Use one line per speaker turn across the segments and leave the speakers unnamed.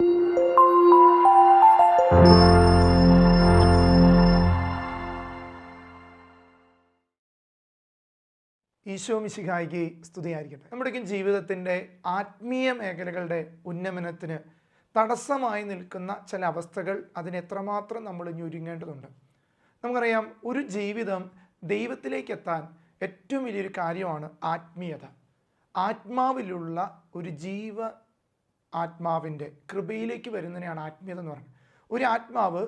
ഈശോ മിശിഹായിക്ക് സ്തുതിയായിരിക്കട്ടെ. നമ്മുടെയൊക്കെ ജീവിതത്തിന്റെ ആത്മീയ മേഖലകളുടെ ഉന്നമനത്തിന് തടസ്സമായി നിൽക്കുന്ന ചില അവസ്ഥകൾ അതിനെത്രമാത്രം നമ്മൾ ഞൊരുങ്ങേണ്ടതുണ്ട് നമുക്കറിയാം ഒരു ജീവിതം ദൈവത്തിലേക്ക് എത്താൻ ഏറ്റവും വലിയൊരു കാര്യമാണ് ആത്മീയത. ആത്മാവിലുള്ള ഒരു ജീവ ആത്മാവിന്റെ കൃപയിലേക്ക് വരുന്നതിനെയാണ് ആത്മീയത എന്ന് പറയുന്നത്. ഒരു ആത്മാവ്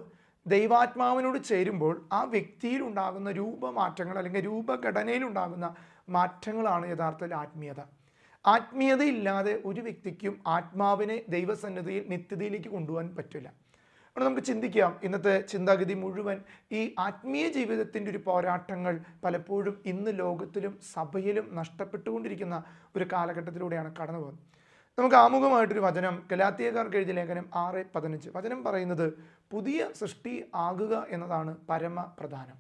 ദൈവാത്മാവിനോട് ചേരുമ്പോൾ ആ വ്യക്തിയിൽ ഉണ്ടാകുന്ന രൂപമാറ്റങ്ങൾ അല്ലെങ്കിൽ രൂപഘടനയിൽ ഉണ്ടാകുന്ന മാറ്റങ്ങളാണ് യഥാർത്ഥത്തിൽ ആത്മീയത. ആത്മീയതയില്ലാതെ ഒരു വ്യക്തിക്കും ആത്മാവിനെ ദൈവസന്നിധിയിൽ നിത്യതയിലേക്ക് കൊണ്ടുപോകാൻ പറ്റില്ല. അപ്പോൾ നമുക്ക് ചിന്തിക്കാം ഇന്നത്തെ ചിന്താഗതി മുഴുവൻ ഈ ആത്മീയ ജീവിതത്തിന്റെ ഒരു പോരാട്ടങ്ങൾ പലപ്പോഴും ഇന്ന് ലോകത്തിലും സഭയിലും നഷ്ടപ്പെട്ടുകൊണ്ടിരിക്കുന്ന ഒരു കാലഘട്ടത്തിലൂടെയാണ് കടന്നു പോകുന്നത് നമുക്ക് ആമുഖമായിട്ടൊരു വചനം ഗലാത്തിയക്കാർക്ക് എഴുതിയ ലേഖനം ആറ് പതിനഞ്ച്. വചനം പറയുന്നത് പുതിയ സൃഷ്ടി ആകുക എന്നതാണ് പരമ പ്രധാനം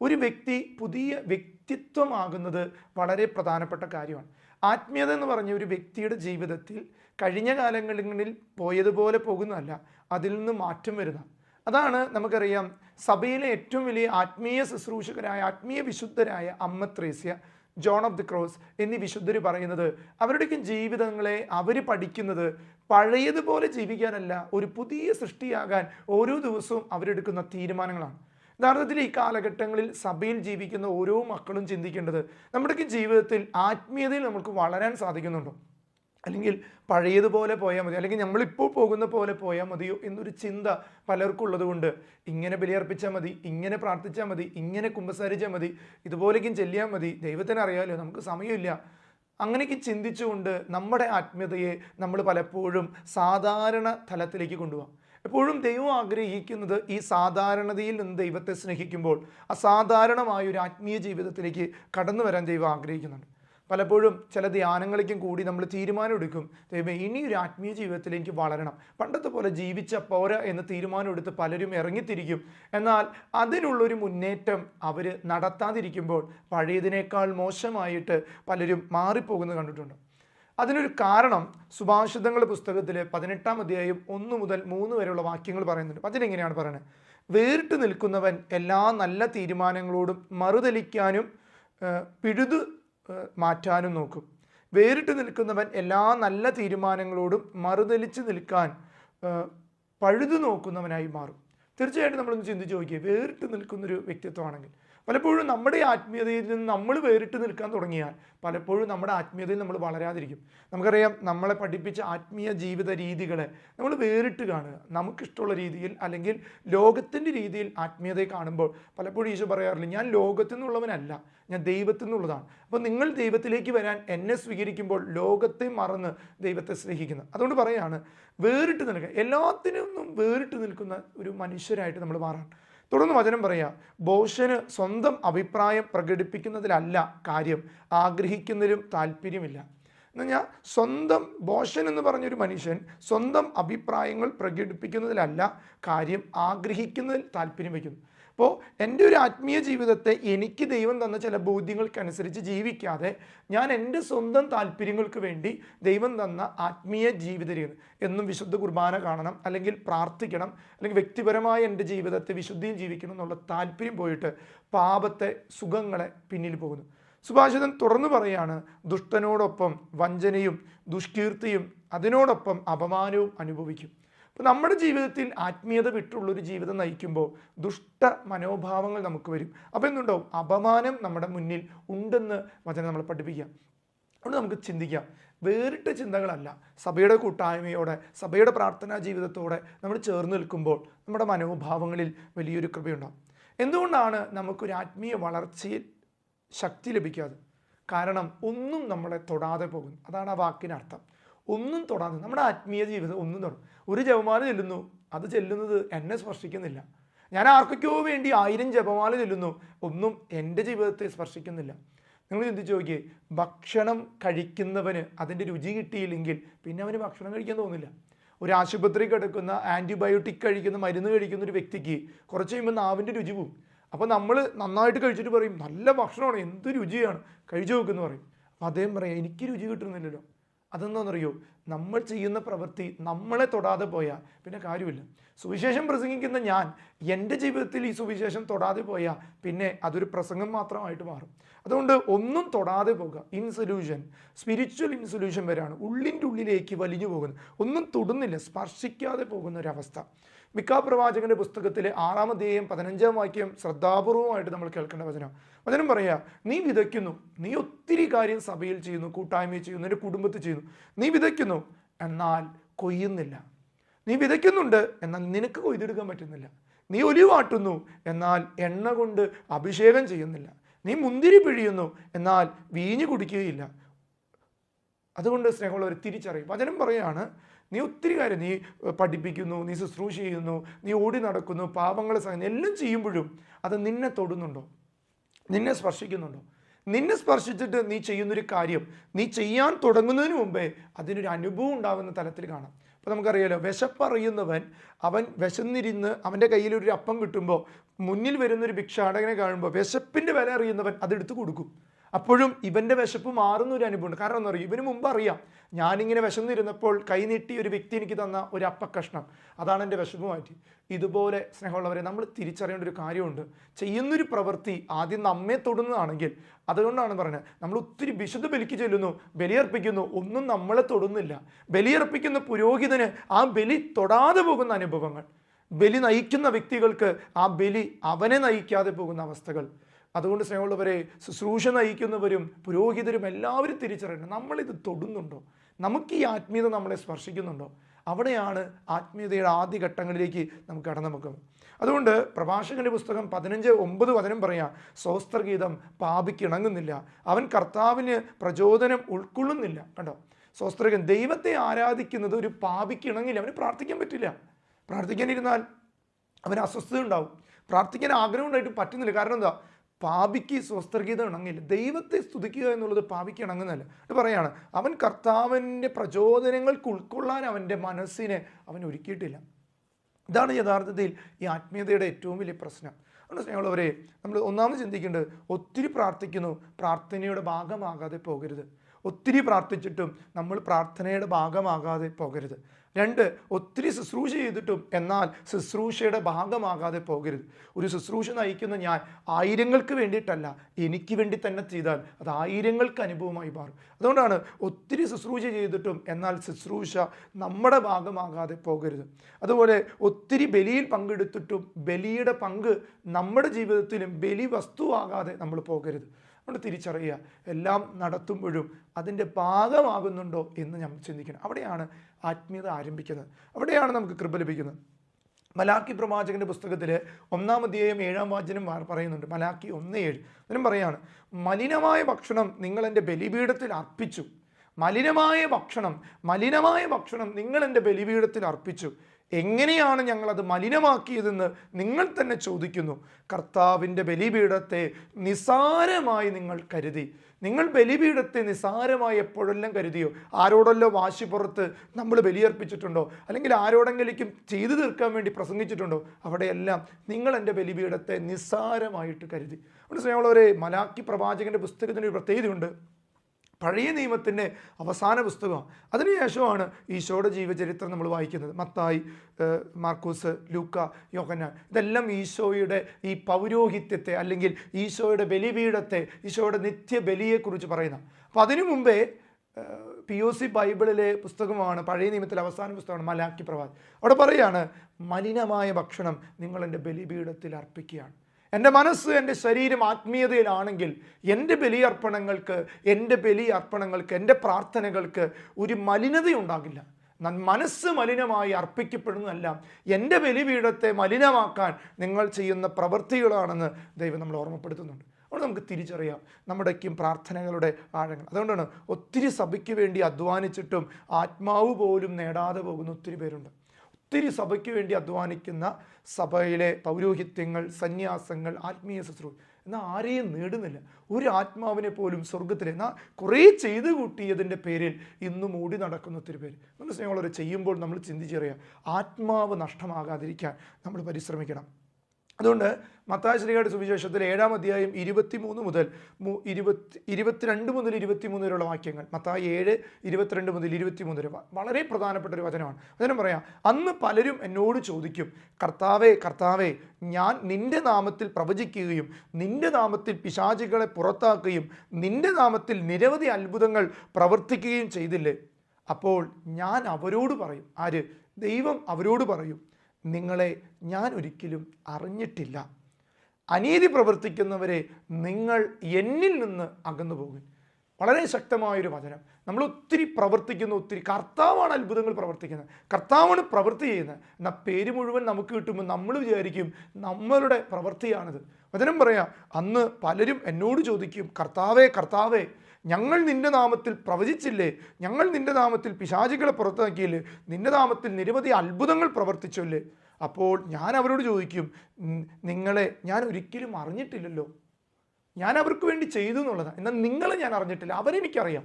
ഒരു വ്യക്തി പുതിയ വ്യക്തിത്വമാകുന്നത് വളരെ പ്രധാനപ്പെട്ട കാര്യമാണ്. ആത്മീയത എന്ന് പറഞ്ഞ ഒരു വ്യക്തിയുടെ ജീവിതത്തിൽ കഴിഞ്ഞ കാലങ്ങളിൽ പോയതുപോലെ പോകുന്നതല്ല അതിൽ നിന്ന് മാറ്റം വരുന്ന അതാണ് നമുക്കറിയാം സഭയിലെ ഏറ്റവും വലിയ ആത്മീയ ശുശ്രൂഷകരായ ആത്മീയ വിശുദ്ധരായ അമ്മ Thresia John of the Cross എന്നീ വിശുദ്ധർ പറയുന്നത് അവരുടെയൊക്കെ ജീവിതങ്ങളെ അവർ പഠിക്കുന്നത് പഴയതുപോലെ ജീവിക്കാനല്ല ഒരു പുതിയ സൃഷ്ടിയാകാൻ ഓരോ ദിവസവും അവരെടുക്കുന്ന തീരുമാനങ്ങളാണ്. യഥാർത്ഥത്തിൽ ഈ കാലഘട്ടങ്ങളിൽ സഭയിൽ ജീവിക്കുന്ന ഓരോ മക്കളും ചിന്തിക്കേണ്ടത് നമ്മുടെയൊക്കെ ജീവിതത്തിൽ ആത്മീയതയിൽ നമുക്ക് വളരാൻ സാധിക്കുന്നുണ്ടോ? അല്ലെങ്കിൽ പഴയതുപോലെ പോയാൽ മതി. അല്ലെങ്കിൽ നമ്മളിപ്പോൾ പോകുന്ന പോലെ പോയാൽ മതിയോ എന്നൊരു ചിന്ത പലർക്കും ഉള്ളതുകൊണ്ട്. ഇങ്ങനെ ബലിയർപ്പിച്ചാൽ മതി ഇങ്ങനെ പ്രാർത്ഥിച്ചാൽ മതി ഇങ്ങനെ കുമ്പസാരിച്ചാൽ മതി ഇതുപോലേക്കും ചെല്ലിയാൽ മതി. ദൈവത്തിന് അറിയാമല്ലോ നമുക്ക് സമയമില്ല. അങ്ങനെയൊക്കെ ചിന്തിച്ചുകൊണ്ട് നമ്മുടെ ആത്മീയതയെ നമ്മൾ പലപ്പോഴും സാധാരണ തലത്തിലേക്ക് കൊണ്ടുപോകാം. എപ്പോഴും ദൈവം ആഗ്രഹിക്കുന്നത് ഈ സാധാരണതയിൽ നിന്ന് ദൈവത്തെ സ്നേഹിക്കുമ്പോൾ അസാധാരണമായ ഒരു ആത്മീയ ജീവിതത്തിലേക്ക് കടന്നു വരാൻ ദൈവം ആഗ്രഹിക്കുന്നുണ്ട്. പലപ്പോഴും ചില ധ്യാനങ്ങളിലേക്കും കൂടി നമ്മൾ തീരുമാനം എടുക്കും. ദൈവം ഇനി ഒരു ആത്മീയ ജീവിതത്തിലേക്ക് വളരണം. പണ്ടത്തെ പോലെ ജീവിച്ച പോരാ എന്ന് തീരുമാനം എടുത്ത് പലരും ഇറങ്ങിത്തിരിക്കും. എന്നാൽ അതിനുള്ളൊരു മുന്നേറ്റം അവർ നടത്താതിരിക്കുമ്പോൾ പഴയതിനേക്കാൾ മോശമായിട്ട് പലരും മാറിപ്പോകുന്നത് കണ്ടിട്ടുണ്ട്. അതിനൊരു കാരണം സുഭാഷിതങ്ങളുടെ പുസ്തകത്തിലെ പതിനെട്ടാം അധ്യായം ഒന്ന് മുതൽ മൂന്ന് വരെയുള്ള വാക്യങ്ങൾ പറയുന്നുണ്ട്. അതിനെങ്ങനെയാണ് പറയുന്നത്? വേറിട്ട് നിൽക്കുന്നവൻ എല്ലാ നല്ല തീരുമാനങ്ങളോടും മറുതലിക്കാനും പിഴുതു മാറ്റാനും നോക്കും. വേറിട്ട് നിൽക്കുന്നവൻ എല്ലാ നല്ല തീരുമാനങ്ങളോടും മറുതലിച്ച് നിൽക്കാൻ പഴുതു നോക്കുന്നവനായി മാറും. തീർച്ചയായിട്ടും നമ്മളൊന്ന് ചിന്തിച്ച് നോക്കിയേ വേറിട്ട് നിൽക്കുന്നൊരു വ്യക്തിത്വമാണെങ്കിൽ. പലപ്പോഴും നമ്മുടെ ആത്മീയതയിൽ നിന്ന് നമ്മൾ വേറിട്ട് നിൽക്കാൻ തുടങ്ങിയാൽ പലപ്പോഴും നമ്മുടെ ആത്മീയതയിൽ നമ്മൾ വളരാതിരിക്കും. നമുക്കറിയാം നമ്മളെ പഠിപ്പിച്ച ആത്മീയ ജീവിത രീതികളെ നമ്മൾ വേറിട്ട് കാണുക. നമുക്കിഷ്ടമുള്ള രീതിയിൽ അല്ലെങ്കിൽ ലോകത്തിന്റെ രീതിയിൽ ആത്മീയതയെ കാണുമ്പോൾ പലപ്പോഴും ഈശോ പറയാറില്ല ഞാൻ ലോകത്തു നിന്നുള്ളവനല്ല ഞാൻ ദൈവത്തിൽ നിന്നുള്ളതാണ്. അപ്പോൾ നിങ്ങൾ ദൈവത്തിലേക്ക് വരാൻ എന്നെ സ്വീകരിക്കുമ്പോൾ ലോകത്തെ മറന്ന് ദൈവത്തെ സ്നേഹിക്കുന്നു. അതുകൊണ്ട് പറയാണ് വേറിട്ട് നിൽക്കുക. എല്ലാത്തിനും വേറിട്ട് നിൽക്കുന്ന ഒരു മനുഷ്യരായിട്ട് നമ്മൾ മാറാണ് തുടർന്ന് വചനം പറയാം ബോഷന് സ്വന്തം അഭിപ്രായം പ്രകടിപ്പിക്കുന്നതിലല്ല കാര്യം. ആഗ്രഹിക്കുന്നതിലും താല്പര്യമില്ല. എന്ന് സ്വന്തം ബോഷൻ എന്ന് പറഞ്ഞൊരു മനുഷ്യൻ സ്വന്തം അഭിപ്രായങ്ങൾ പ്രകടിപ്പിക്കുന്നതിലല്ല കാര്യം. ആഗ്രഹിക്കുന്നതിൽ താല്പര്യം വയ്ക്കുന്നു. അപ്പോൾ എന്റെ ഒരു ആത്മീയ ജീവിതത്തെ എനിക്ക് ദൈവം തന്ന ചില ബോധ്യങ്ങൾക്കനുസരിച്ച് ജീവിക്കാതെ ഞാൻ എന്റെ സ്വന്തം താല്പര്യങ്ങൾക്ക് വേണ്ടി ദൈവം തന്ന ആത്മീയ ജീവിത രീതി എന്നും വിശുദ്ധ കുർബാന കാണണം അല്ലെങ്കിൽ പ്രാർത്ഥിക്കണം അല്ലെങ്കിൽ വ്യക്തിപരമായ എന്റെ ജീവിതത്തെ വിശുദ്ധിയിൽ ജീവിക്കണം എന്നുള്ള താല്പര്യം പോയിട്ട് പാപത്തെ സുഖങ്ങളെ പിന്നിൽ പോകുന്നു. സുഭാഷിതൻ തുറന്നു പറയാണ് ദുഷ്ടനോടൊപ്പം വഞ്ചനയും ദുഷ്കീർത്തിയും അതിനോടൊപ്പം അപമാനവും അനുഭവിക്കും. അപ്പോൾ നമ്മുടെ ജീവിതത്തിൽ ആത്മീയത വിട്ടുള്ളൊരു ജീവിതം നയിക്കുമ്പോൾ ദുഷ്ട മനോഭാവങ്ങൾ നമുക്ക് വരും. അപ്പോൾ എന്തുണ്ടാവും? അപമാനം നമ്മുടെ മുന്നിൽ ഉണ്ടെന്ന് വചനം നമ്മൾ പഠിപ്പിക്കാം അതുകൊണ്ട് നമുക്ക് ചിന്തിക്കാം. വേറിട്ട ചിന്തകളല്ല. സഭയുടെ കൂട്ടായ്മയോടെ സഭയുടെ പ്രാർത്ഥനാ ജീവിതത്തോടെ നമ്മൾ ചേർന്ന് നിൽക്കുമ്പോൾ നമ്മുടെ മനോഭാവങ്ങളിൽ വലിയൊരു കൃപയുണ്ടാകും എന്തുകൊണ്ടാണ് നമുക്കൊരു ആത്മീയ വളർച്ചയിൽ ശക്തി ലഭിക്കാതെ കാരണം ഒന്നും നമ്മളെ തൊടാതെ പോകുന്നു. അതാണ് ആ വാക്കിനർത്ഥം. ഒന്നും തൊടാതെ നമ്മുടെ ആത്മീയ ജീവിതം ഒന്നും തൊടും ഒരു ജപമാല ചെല്ലുന്നു അത് ചെല്ലുന്നത് എന്നെ സ്പർശിക്കുന്നില്ല. ഞാൻ ആർക്കൊക്കെയോ വേണ്ടി ആയിരം ജപമാല ചെല്ലുന്നു ഒന്നും എന്റെ ജീവിതത്തെ സ്പർശിക്കുന്നില്ല. നിങ്ങൾ ചിന്തിച്ച് നോക്കിയേ ഭക്ഷണം കഴിക്കുന്നവന് അതിന്റെ രുചി കിട്ടിയില്ലെങ്കിൽ പിന്നെ അവന് ഭക്ഷണം കഴിക്കാൻ തോന്നില്ല. ഒരു ആശുപത്രി കിടക്കുന്ന ആന്റിബയോട്ടിക് കഴിക്കുന്ന മരുന്ന് കഴിക്കുന്ന ഒരു വ്യക്തിക്ക് കുറച്ച് കഴിയുമ്പോൾ നാവിന്റെ രുചി പോവും. അപ്പോൾ നമ്മൾ നന്നായിട്ട് കഴിച്ചിട്ട് പറയും നല്ല ഭക്ഷണമാണ് എന്ത് രുചിയാണ് കഴിച്ചു നോക്കുമെന്ന് പറയും. അദ്ദേഹം പറയാം എനിക്ക് രുചി കിട്ടുന്നില്ലല്ലോ. അതെന്താണെന്നറിയോ നമ്മൾ ചെയ്യുന്ന പ്രവൃത്തി നമ്മളെ തൊടാതെ പോയാൽ പിന്നെ കാര്യമില്ല. സുവിശേഷം പ്രസംഗിക്കുന്ന ഞാൻ എന്റെ ജീവിതത്തിൽ ഈ സുവിശേഷം തൊടാതെ പോയാൽ പിന്നെ അതൊരു പ്രസംഗം മാത്രമായിട്ട് മാറും. അതുകൊണ്ട് ഒന്നും തൊടാതെ പോകുക ഇൻസൊല്യൂഷൻ സ്പിരിച്വൽ ഇൻസൊല്യൂഷൻ വരെയാണ് ഉള്ളിന്റെ ഉള്ളിലേക്ക് വലിഞ്ഞു പോകുന്നത്. ഒന്നും തൊടുന്നില്ല സ്പർശിക്കാതെ പോകുന്ന ഒരവസ്ഥ. മിക്ക പ്രവാചകന്റെ പുസ്തകത്തിലെ ആറാം അധ്യായം പതിനഞ്ചാം വാക്യം ശ്രദ്ധാപൂർവമായിട്ട് നമ്മൾ കേൾക്കേണ്ട വചനം. വചനം പറയുക നീ വിതയ്ക്കുന്നു നീ ഒത്തിരി കാര്യം സഭയിൽ ചെയ്യുന്നു കൂട്ടായ്മയിൽ ചെയ്യുന്നു നിന്റെ കുടുംബത്തിൽ ചെയ്യുന്നു. നീ വിതയ്ക്കുന്നു എന്നാൽ കൊയ്യുന്നില്ല. നീ വിതയ്ക്കുന്നുണ്ട് എന്നാൽ നിനക്ക് കൊയ്തെടുക്കാൻ പറ്റുന്നില്ല. നീ ഒലിവാട്ടുന്നു എന്നാൽ എണ്ണ കൊണ്ട് അഭിഷേകം ചെയ്യുന്നില്ല. നീ മുന്തിരി പിഴിയുന്നു എന്നാൽ വീഞ്ഞു കുടിക്കുകയില്ല. അതുകൊണ്ട് സ്നേഹമുള്ളവർ തിരിച്ചറിയും. വചനം പറയാണ് നീ ഒത്തിരി കാര്യം നീ പഠിപ്പിക്കുന്നു നീ ശുശ്രൂഷ ചെയ്യുന്നു നീ ഓടി നടക്കുന്നു പാപങ്ങളെ സഹിക്കുന്നു എല്ലാം ചെയ്യുമ്പോഴും അത് നിന്നെ തൊടുന്നുണ്ടോ? നിന്നെ സ്പർശിക്കുന്നുണ്ടോ? നിന്നെ സ്പർശിച്ചിട്ട് നീ ചെയ്യുന്നൊരു കാര്യം നീ ചെയ്യാൻ തുടങ്ങുന്നതിന് മുമ്പേ അതിനൊരു അനുഭവം ഉണ്ടാകുന്ന തലത്തിൽ കാണാം. അപ്പോൾ നമുക്കറിയാലോ വിശപ്പറിയുന്നവൻ അവൻ വിശന്നിരുന്ന് അവന്റെ കയ്യിൽ ഒരു അപ്പം കിട്ടുമ്പോൾ മുന്നിൽ വരുന്നൊരു ഭിക്ഷാടകനെ കാണുമ്പോൾ വിശപ്പിന്റെ വില അറിയുന്നവൻ അതെടുത്ത് കൊടുക്കും. അപ്പോഴും ഇവന്റെ വിശപ്പ് മാറുന്ന ഒരു അനുഭവമുണ്ട്. കാരണം എന്താ പറയുക ഇവന് മുമ്പ് അറിയാം. ഞാനിങ്ങനെ വിശന്നിരുന്നപ്പോൾ കൈനീട്ടി ഒരു വ്യക്തി എനിക്ക് തന്ന ഒരു അപ്പക്കഷ്ണം. അതാണ് എന്റെ വിശപ്പ് മാറ്റി. ഇതുപോലെ സ്നേഹമുള്ളവരെ നമ്മൾ തിരിച്ചറിയേണ്ട ഒരു കാര്യമുണ്ട്. ചെയ്യുന്നൊരു പ്രവൃത്തി ആദ്യം നമ്മെ തൊടുന്നതാണെങ്കിൽ അതുകൊണ്ടാണ് പറയുന്നത്. നമ്മൾ ഒത്തിരി വിശുദ്ധ ബലിക്ക് ചെല്ലുന്നു ബലിയർപ്പിക്കുന്നു ഒന്നും നമ്മളെ തൊടുന്നില്ല. ബലിയർപ്പിക്കുന്ന പുരോഹിതന് ആ ബലി തൊടാതെ പോകുന്ന അനുഭവങ്ങൾ ബലി നയിക്കുന്ന വ്യക്തികൾക്ക് ആ ബലി അവനെ നയിക്കാതെ പോകുന്ന അവസ്ഥകൾ അതുകൊണ്ട് സ്നേഹമുള്ളവരെ ശുശ്രൂഷ നയിക്കുന്നവരും പുരോഹിതരും എല്ലാവരും തിരിച്ചറിയണം. നമ്മളിത് തൊടുന്നുണ്ടോ? നമുക്ക് ഈ ആത്മീയത നമ്മളെ സ്പർശിക്കുന്നുണ്ടോ? അവിടെയാണ് ആത്മീയതയുടെ ആദ്യ ഘട്ടങ്ങളിലേക്ക് നമുക്ക് കടന്നു വെക്കുന്നത് അതുകൊണ്ട് പ്രഭാഷകന്റെ പുസ്തകം പതിനഞ്ച് ഒമ്പത് വചനം പറയാം സ്വസ്ത്രഗീതം പാപിക്കിണങ്ങുന്നില്ല അവൻ കർത്താവിന് പ്രചോദനം ഉൾക്കൊള്ളുന്നില്ല. കണ്ടോ? സ്വസ്ത്രഗീതം ദൈവത്തെ ആരാധിക്കുന്നത് ഒരു പാപിക്കിണങ്ങില്ല അവന് പ്രാർത്ഥിക്കാൻ പറ്റില്ല. പ്രാർത്ഥിക്കാനിരുന്നാൽ അവന് അസ്വസ്ഥത ഉണ്ടാവും പ്രാർത്ഥിക്കാൻ ആഗ്രഹം ഉണ്ടായിട്ട് പറ്റുന്നില്ല. കാരണം എന്താ? പാപിക്ക് സ്വസ്ത്രഗീതം ഇണങ്ങില്ല. ദൈവത്തെ സ്തുതിക്കുക എന്നുള്ളത് പാപിക്ക് ഇണങ്ങുന്നതല്ല. ഇത് പറയാണ് അവൻ കർത്താവിന്റെ പ്രചോദനങ്ങൾക്ക് ഉൾക്കൊള്ളാൻ അവന്റെ മനസ്സിനെ അവൻ ഒരുക്കിയിട്ടില്ല. ഇതാണ് യഥാർത്ഥത്തിൽ ഈ ആത്മീയതയുടെ ഏറ്റവും വലിയ പ്രശ്നം. അതുകൊണ്ട് സ്നേഹമുള്ളവരെ നമ്മൾ ഒന്നാമത് ചിന്തിക്കേണ്ടത് ഒത്തിരി പ്രാർത്ഥിക്കുന്നു പ്രാർത്ഥനയുടെ ഭാഗമാകാതെ പോകരുത്. ഒത്തിരി പ്രാർത്ഥിച്ചിട്ടും നമ്മൾ പ്രാർത്ഥനയുടെ ഭാഗമാകാതെ പോകരുത്. രണ്ട് ഒത്തിരി ശുശ്രൂഷ ചെയ്തിട്ടും എന്നാൽ ശുശ്രൂഷയുടെ ഭാഗമാകാതെ പോകരുത്. ഒരു ശുശ്രൂഷ നയിക്കുന്ന ഞാൻ ആയിരങ്ങൾക്ക് വേണ്ടിയിട്ടല്ല എനിക്ക് വേണ്ടി തന്നെ ചെയ്താൽ അത് ആയിരങ്ങൾക്ക് അനുഭവമായി മാറും. അതുകൊണ്ടാണ് ഒത്തിരി ശുശ്രൂഷ ചെയ്തിട്ടും എന്നാൽ ശുശ്രൂഷ നമ്മുടെ ഭാഗമാകാതെ പോകരുത്. അതുപോലെ ഒത്തിരി ബലിയിൽ പങ്കെടുത്തിട്ടും ബലിയുടെ പങ്ക് നമ്മുടെ ജീവിതത്തിലും ബലി വസ്തുവാകാതെ നമ്മൾ പോകരുത്. നമ്മൾ തിരിച്ചറിയുക. എല്ലാം നടത്തുമ്പോഴും അതിന്റെ ഭാഗമാകുന്നുണ്ടോ എന്ന് നമ്മൾ ചിന്തിക്കണം. അവിടെയാണ് ആത്മീയത ആരംഭിക്കുന്നത്. അവിടെയാണ് നമുക്ക് കൃപ ലഭിക്കുന്നത്. മലാക്കി പ്രവാചകന്റെ പുസ്തകത്തിൽ ഒന്നാം അധ്യായം ഏഴാം വാചനം പറയുന്നുണ്ട്. മലാക്കി ഒന്ന് ഏഴ്. അതിനും പറയാണ് മലിനമായ ഭക്ഷണം നിങ്ങൾ എന്റെ ബലിപീഠത്തിൽ അർപ്പിച്ചു. മലിനമായ ഭക്ഷണം മലിനമായ ഭക്ഷണം നിങ്ങൾ എന്റെ ബലിപീഠത്തിൽ അർപ്പിച്ചു. എങ്ങനെയാണ് ഞങ്ങളത് മലിനമാക്കിയതെന്ന് നിങ്ങൾ തന്നെ ചോദിക്കുന്നു. കർത്താവിന്റെ ബലിപീഠത്തെ നിസാരമായി നിങ്ങൾ കരുതി. നിങ്ങൾ ബലിപീഠത്തെ നിസാരമായി എപ്പോഴെല്ലാം കരുതിയോ? ആരോടെല്ലാം വാശി പുറത്ത് നമ്മൾ ബലിയർപ്പിച്ചിട്ടുണ്ടോ? അല്ലെങ്കിൽ ആരോടെങ്കിലും ചെയ്തു തീർക്കാൻ വേണ്ടി പ്രസംഗിച്ചിട്ടുണ്ടോ? അവിടെയെല്ലാം നിങ്ങൾ എന്റെ ബലിപീഠത്തെ നിസാരമായിട്ട് കരുതി. അതുകൊണ്ട് സ്നേഹമുള്ളവരെ മലാക്കി പ്രവാചകന്റെ പുസ്തകത്തിന്റെ ഒരു പ്രത്യേകതയുണ്ട്. പഴയ നിയമത്തിന്റെ അവസാന പുസ്തകം. അതിനുശേഷമാണ് ഈശോയുടെ ജീവചരിത്രം നമ്മൾ വായിക്കുന്നത്. മത്തായി മാർക്കൂസ് ലൂക്ക യോഹന്നാൻ. ഇതെല്ലാം ഈശോയുടെ ഈ പൗരോഹിത്യത്തെ അല്ലെങ്കിൽ ഈശോയുടെ ബലിപീഠത്തെ ഈശോയുടെ നിത്യബലിയെക്കുറിച്ച് പറയുന്ന. അപ്പോൾ അതിനു മുമ്പേ പി ഒ സി ബൈബിളിലെ പുസ്തകമാണ് പഴയ നിയമത്തിലെ അവസാന പുസ്തകമാണ് മലാക്കി പ്രവാദ് അവിടെ പറയുകയാണ് മലിനമായ ഭക്ഷണം നിങ്ങൾ എന്റെ ബലിപീഠത്തിൽ അർപ്പിക്കുകയാണ്. എന്റെ മനസ്സ് എന്റെ ശരീരം ആത്മീയതയിലാണെങ്കിൽ എന്റെ ബലിയർപ്പണങ്ങൾക്ക് എന്റെ ബലി അർപ്പണങ്ങൾക്ക് എന്റെ പ്രാർത്ഥനകൾക്ക് ഒരു മലിനതയുണ്ടാകില്ല. മനസ്സ് മലിനമായി അർപ്പിക്കപ്പെടുന്നതെല്ലാം എന്റെ ബലിപീഠത്തെ മലിനമാക്കാൻ നിങ്ങൾ ചെയ്യുന്ന പ്രവൃത്തികളാണെന്ന് ദൈവം നമ്മൾ ഓർമ്മപ്പെടുത്തുന്നുണ്ട്. അതുകൊണ്ട് നമുക്ക് തിരിച്ചറിയാം നമ്മുടെക്കും പ്രാർത്ഥനകളുടെ ആഴങ്ങൾ. അതുകൊണ്ടാണ് ഒത്തിരി സഭയ്ക്ക് വേണ്ടി അധ്വാനിച്ചിട്ടും ആത്മാവ് പോലും നേടാതെ പോകുന്ന ഒത്തിരി പേരുണ്ട്. ഒത്തിരി സഭയ്ക്ക് വേണ്ടി അധ്വാനിക്കുന്ന സഭയിലെ പൗരോഹിത്യങ്ങൾ സന്യാസങ്ങൾ ആത്മീയ ശുശ്രൂഷ എന്നാൽ ആരെയും നേടുന്നില്ല. ഒരു ആത്മാവിനെ പോലും സ്വർഗത്തിൽ എന്നാൽ കുറേ ചെയ്തു കൂട്ടിയതിന്റെ പേരിൽ ഇന്നും ഓടി നടക്കുന്ന ഒത്തിരി പേര്. നമ്മൾ സ്നേഹമുള്ളവർ ചെയ്യുമ്പോൾ നമ്മൾ ചിന്തിച്ചറിയാം. ആത്മാവ് നഷ്ടമാകാതിരിക്കാൻ നമ്മൾ പരിശ്രമിക്കണം. അതുകൊണ്ട് മത്താശ്രീയുടെ സുവിശേഷത്തിൽ ഏഴാം അധ്യായം ഇരുപത്തിമൂന്ന് മുതൽ ഇരുപത്തി ഇരുപത്തിരണ്ട് മുതൽ ഇരുപത്തിമൂന്ന് വരെയുള്ള വാക്യങ്ങൾ. മത്തായി ഏഴ് ഇരുപത്തിരണ്ട് മുതൽ ഇരുപത്തിമൂന്ന് വരെ വളരെ പ്രധാനപ്പെട്ട ഒരു വചനമാണ്. വചനം പറയാം അന്ന് പലരും എന്നോട് ചോദിക്കും കർത്താവേ കർത്താവേ ഞാൻ നിന്റെ നാമത്തിൽ പ്രവചിക്കുകയും നിന്റെ നാമത്തിൽ പിശാചികളെ പുറത്താക്കുകയും നിന്റെ നാമത്തിൽ നിരവധി അത്ഭുതങ്ങൾ പ്രവർത്തിക്കുകയും ചെയ്തില്ലേ? അപ്പോൾ ഞാൻ അവരോട് പറയും. ആര്? ദൈവം അവരോട് പറയും. നിങ്ങളെ ഞാൻ ഒരിക്കലും അറിഞ്ഞിട്ടില്ല. അനീതി പ്രവർത്തിക്കുന്നവരെ നിങ്ങൾ എന്നിൽ നിന്ന് അകന്നു പോകും വളരെ ശക്തമായൊരു വചനം. നമ്മൾ ഒത്തിരി പ്രവർത്തിക്കുന്ന ഒത്തിരി കർത്താവാണ് അത്ഭുതങ്ങൾ പ്രവർത്തിക്കുന്നത്. കർത്താവാണ് പ്രവൃത്തി ചെയ്യുന്നത്. എന്നാൽ പേര് മുഴുവൻ നമുക്ക് കിട്ടുമ്പോൾ നമ്മൾ വിചാരിക്കും നമ്മളുടെ പ്രവൃത്തിയാണിത്. വചനം പറയാം അന്ന് പലരും എന്നോട് ചോദിക്കും കർത്താവേ കർത്താവേ ഞങ്ങൾ നിന്റെ നാമത്തിൽ പ്രവചിച്ചില്ലേ? ഞങ്ങൾ നിന്റെ നാമത്തിൽ പിശാചികളെ പുറത്താക്കിയില്ലേ നിന്റെ നാമത്തിൽ നിരവധി അത്ഭുതങ്ങൾ പ്രവർത്തിച്ചല്ലേ? അപ്പോൾ ഞാൻ അവരോട് ചോദിക്കും നിങ്ങളെ ഞാൻ ഒരിക്കലും അറിഞ്ഞിട്ടില്ലല്ലോ. ഞാൻ അവർക്ക് വേണ്ടി ചെയ്തു എന്നുള്ളതാണ് എന്നാൽ നിങ്ങളെ ഞാൻ അറിഞ്ഞിട്ടില്ല. അവരെനിക്കറിയാം.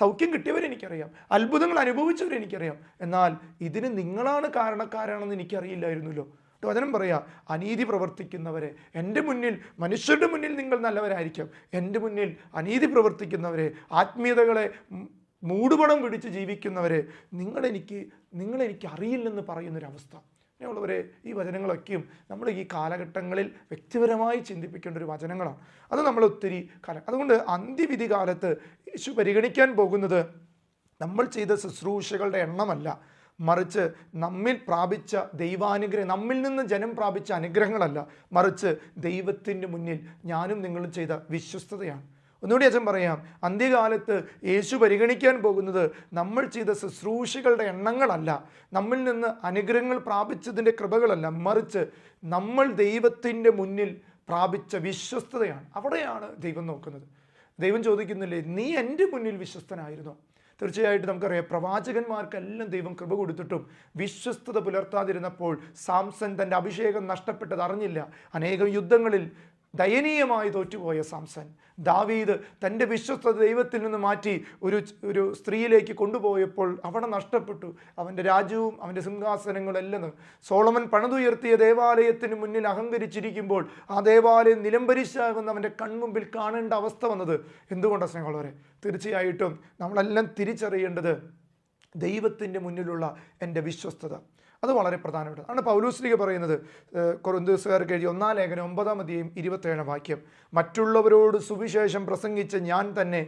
സൗഖ്യം കിട്ടിയവരെനിക്കറിയാം അത്ഭുതങ്ങൾ അനുഭവിച്ചവരെനിക്കറിയാം എന്നാൽ ഇതിന് നിങ്ങളാണ് കാരണക്കാരാണെന്ന് എനിക്കറിയില്ലായിരുന്നല്ലോ. വചനം പറയാ അനീതി പ്രവർത്തിക്കുന്നവരെ എന്റെ മുന്നിൽ മനുഷ്യരുടെ മുന്നിൽ നിങ്ങൾ നല്ലവരായിരിക്കും. എന്റെ മുന്നിൽ അനീതി പ്രവർത്തിക്കുന്നവരെ ആത്മീയതകളെ മൂടുപടം പിടിച്ച് ജീവിക്കുന്നവരെ നിങ്ങളെനിക്ക് നിങ്ങളെനിക്ക് അറിയില്ലെന്ന് പറയുന്നൊരവസ്ഥ. അങ്ങനെയുള്ളവരെ ഈ വചനങ്ങളൊക്കെയും നമ്മൾ ഈ കാലഘട്ടങ്ങളിൽ വ്യക്തിപരമായി ചിന്തിപ്പിക്കേണ്ട ഒരു വചനങ്ങളാണ്. അത് നമ്മൾ ഒത്തിരി കാലം അതുകൊണ്ട് അന്ത്യവിധി കാലത്ത് യേശു പരിഗണിക്കാൻ പോകുന്നത് നമ്മൾ ചെയ്ത ശുശ്രൂഷകളുടെ എണ്ണമല്ല. മറിച്ച് നമ്മിൽ പ്രാപിച്ച ദൈവാനുഗ്രഹം നമ്മിൽ നിന്ന് ജനം പ്രാപിച്ച അനുഗ്രഹങ്ങളല്ല മറിച്ച് ദൈവത്തിന്റെ മുന്നിൽ ഞാനും നിങ്ങളും ചെയ്ത വിശ്വസ്തതയാണ്. ഒന്നുകൂടി അച്ഛൻ പറയാം അന്ത്യകാലത്ത് യേശു പരിഗണിക്കാൻ പോകുന്നത് നമ്മൾ ചെയ്ത ശുശ്രൂഷകളുടെ എണ്ണങ്ങളല്ല നമ്മിൽ നിന്ന് അനുഗ്രഹങ്ങൾ പ്രാപിച്ചതിന്റെ കൃപകളല്ല മറിച്ച് നമ്മൾ ദൈവത്തിന്റെ മുന്നിൽ പ്രാപിച്ച വിശ്വസ്തതയാണ്. അവിടെയാണ് ദൈവം നോക്കുന്നത്. ദൈവം ചോദിക്കുന്നില്ലേ നീ എന്റെ മുന്നിൽ വിശ്വസ്തനായിരുന്നോ? തീർച്ചയായിട്ടും നമുക്കറിയാം. പ്രവാചകന്മാർക്കെല്ലാം ദൈവം കൃപ കൊടുത്തിട്ടും വിശ്വസ്തത പുലർത്താതിരുന്നപ്പോൾ സാംസൺ തന്റെ അഭിഷേകം നഷ്ടപ്പെട്ടത് അറിഞ്ഞില്ല. അനേകം യുദ്ധങ്ങളിൽ ദയനീയമായി തോറ്റുപോയ സാംസൺ. ദാവീദ് തന്റെ വിശ്വസ്ത ദൈവത്തിൽ നിന്ന് മാറ്റി ഒരു ഒരു സ്ത്രീയിലേക്ക് കൊണ്ടുപോയപ്പോൾ അവിടെ നഷ്ടപ്പെട്ടു. അവന്റെ രാജ്യവും അവന്റെ സിംഹാസനങ്ങളും എല്ലാം സോളമൻ പണിതുയർത്തിയ ദേവാലയത്തിന് മുന്നിൽ അഹങ്കരിച്ചിരിക്കുമ്പോൾ ആ ദേവാലയം നിലംപരിശാകുന്ന അവന്റെ കൺമുമ്പിൽ കാണേണ്ട അവസ്ഥ വന്നത്. എന്തുകൊണ്ടാണ് സ്നേഹമുള്ളവരെ? തീർച്ചയായിട്ടും നമ്മളെല്ലാം തിരിച്ചറിയേണ്ടത് ദൈവത്തിന്റെ മുന്നിലുള്ള എന്റെ വിശ്വസ്തത. അത് വളരെ പ്രധാനപ്പെട്ട ആണ് പൗലൂസ്ലിക പറയുന്നത് കൊറന്തുസുകാർക്ക് എഴുതി ഒന്നാം ലേഖനം ഒമ്പതാം അധ്യായം ഇരുപത്തേഴാം വാക്യം. മറ്റുള്ളവരോട് സുവിശേഷം പ്രസംഗിച്ച് ഞാൻ തന്നെ